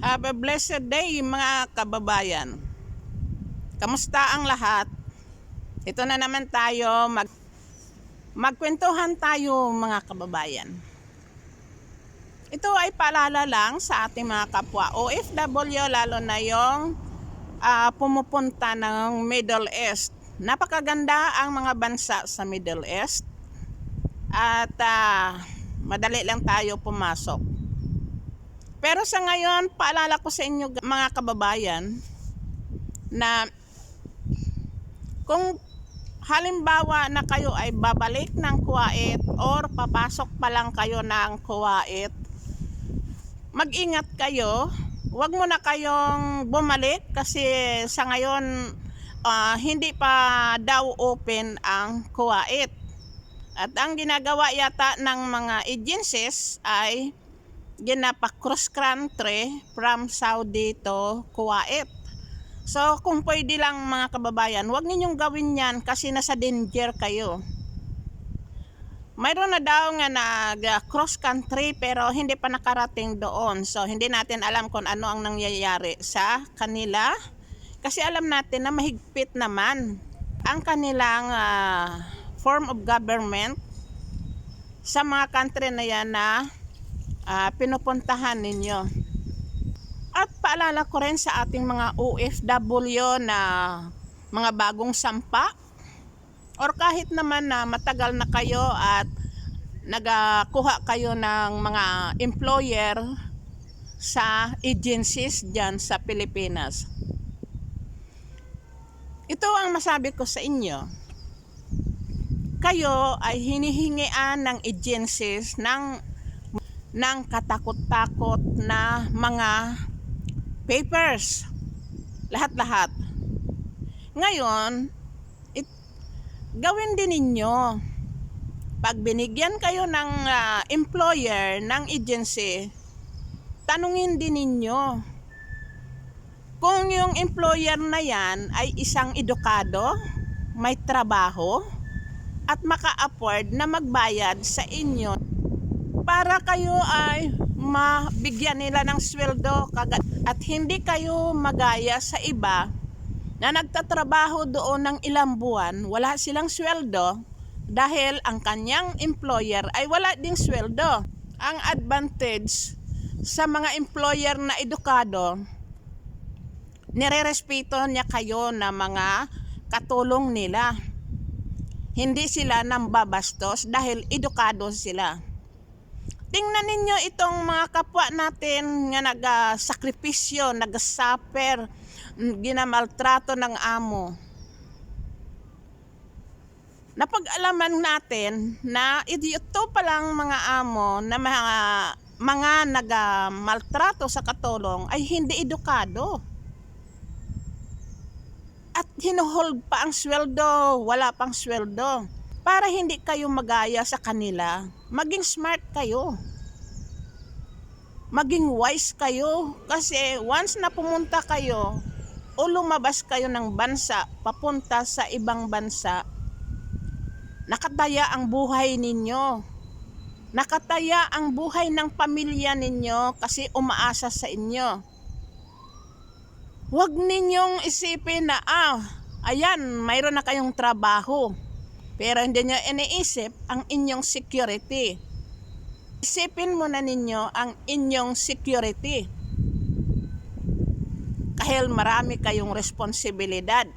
Have a blessed day mga kababayan. Kamusta ang lahat? Ito na naman tayo mag magkwentuhan tayo mga kababayan. Ito ay paalala lang sa ating mga kapwa OFW lalo na yung ah, pumupunta ng Middle East. Napakaganda ang mga bansa sa Middle East at ah, madali lang tayo pumasok. Pero sa ngayon, paalala ko sa inyo mga kababayan na kung halimbawa na kayo ay babalik ng Kuwait or papasok pa lang kayo ng Kuwait, mag-ingat kayo. Huwag mo na kayong bumalik kasi sa ngayon ah, hindi pa daw open ang Kuwait. At ang ginagawa yata ng mga agencies ay ginapa cross country from Saudi to Kuwait. So kung pwede lang mga kababayan, huwag ninyong gawin yan kasi nasa danger kayo. Mayroon na daw nga nag uh, cross country pero hindi pa nakarating doon. So hindi natin alam kung ano ang nangyayari sa kanila. Kasi alam natin na mahigpit naman ang kanilang ah, form of government sa mga country na yan na ah, pinupuntahan ninyo. At paalala ko rin sa ating mga OFW na mga bagong sampa or kahit naman na matagal na kayo at nagakuha kayo ng mga employer sa agencies dyan sa Pilipinas. Ito ang masabi ko sa inyo. Kayo ay hinihingian ng agencies ng ng katakot-takot na mga papers. Lahat-lahat. Ngayon, it, gawin din ninyo. Pag binigyan kayo ng ah, employer, ng agency, tanungin din ninyo kung yung employer na yan ay isang edukado, may trabaho, at maka-afford na magbayad sa inyo para kayo ay mabigyan nila ng sweldo at hindi kayo magaya sa iba na nagtatrabaho doon ng ilang buwan, wala silang sweldo dahil ang kanyang employer ay wala ding sweldo. Ang advantage sa mga employer na edukado, nirerespeto niya kayo na mga katulong nila. Hindi sila nambabastos dahil edukado sila. Tingnan ninyo itong mga kapwa natin nga nagasakripisyo, nagasuffer, ginamaltrato ng amo. Napag-alaman natin na ito palang mga amo na mga, mga nagamaltrato sa katulong ay hindi edukado. At hinuhold pa ang sweldo, wala pang sweldo para hindi kayo magaya sa kanila, maging smart kayo. Maging wise kayo kasi once na pumunta kayo o lumabas kayo ng bansa papunta sa ibang bansa, nakataya ang buhay ninyo. Nakataya ang buhay ng pamilya ninyo kasi umaasa sa inyo. Huwag ninyong isipin na, ah, ayan, mayroon na kayong trabaho pero hindi nyo iniisip ang inyong security. Isipin muna ninyo ang inyong security. Kahil marami kayong responsibilidad.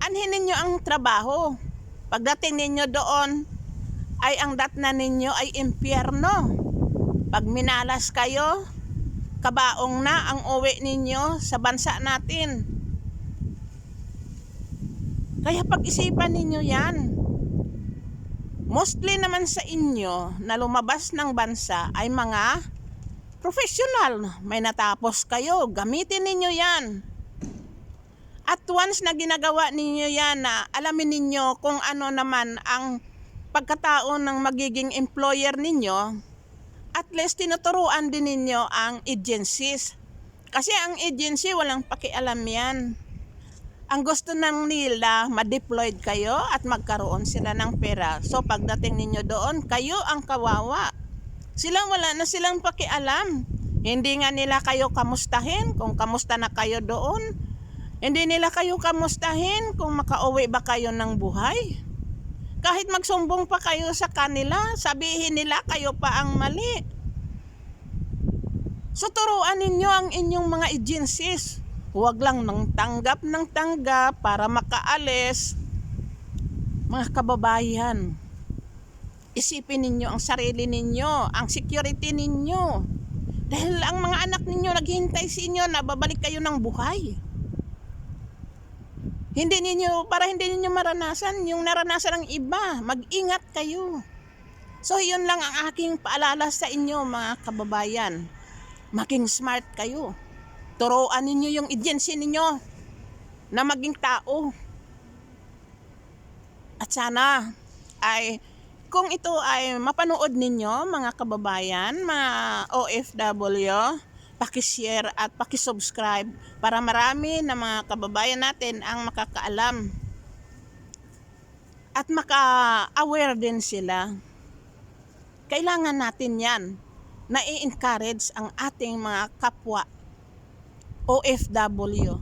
Anhin ninyo ang trabaho. Pagdating ninyo doon, ay ang datna ninyo ay impyerno. Pag minalas kayo, kabaong na ang uwi ninyo sa bansa natin. Kaya pag-isipan ninyo yan. Mostly naman sa inyo na lumabas ng bansa ay mga professional. May natapos kayo, gamitin ninyo yan. At once na ginagawa ninyo yan na alamin ninyo kung ano naman ang pagkatao ng magiging employer ninyo, at least tinuturuan din ninyo ang agencies. Kasi ang agency walang pakialam yan ang gusto nang nila ma-deployed kayo at magkaroon sila ng pera. So pagdating ninyo doon, kayo ang kawawa. Sila wala na silang pakialam. Hindi nga nila kayo kamustahin kung kamusta na kayo doon. Hindi nila kayo kamustahin kung makauwi ba kayo ng buhay. Kahit magsumbong pa kayo sa kanila, sabihin nila kayo pa ang mali. So turuan ninyo ang inyong mga agencies. Huwag lang nang tanggap ng tanggap para makaalis. Mga kababayan, isipin ninyo ang sarili ninyo, ang security ninyo. Dahil ang mga anak ninyo naghihintay sa inyo na babalik kayo ng buhay. Hindi ninyo, para hindi ninyo maranasan yung naranasan ng iba. Mag-ingat kayo. So yun lang ang aking paalala sa inyo mga kababayan. Maging smart kayo. Turuan ninyo yung agency ninyo na maging tao. At sana ay kung ito ay mapanood ninyo mga kababayan, mga OFW, pakishare at pakisubscribe para marami na mga kababayan natin ang makakaalam. At maka-aware din sila. Kailangan natin yan na i-encourage ang ating mga kapwa OFW.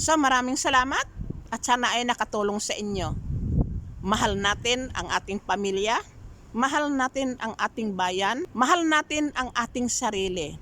So maraming salamat at sana ay nakatulong sa inyo. Mahal natin ang ating pamilya, mahal natin ang ating bayan, mahal natin ang ating sarili.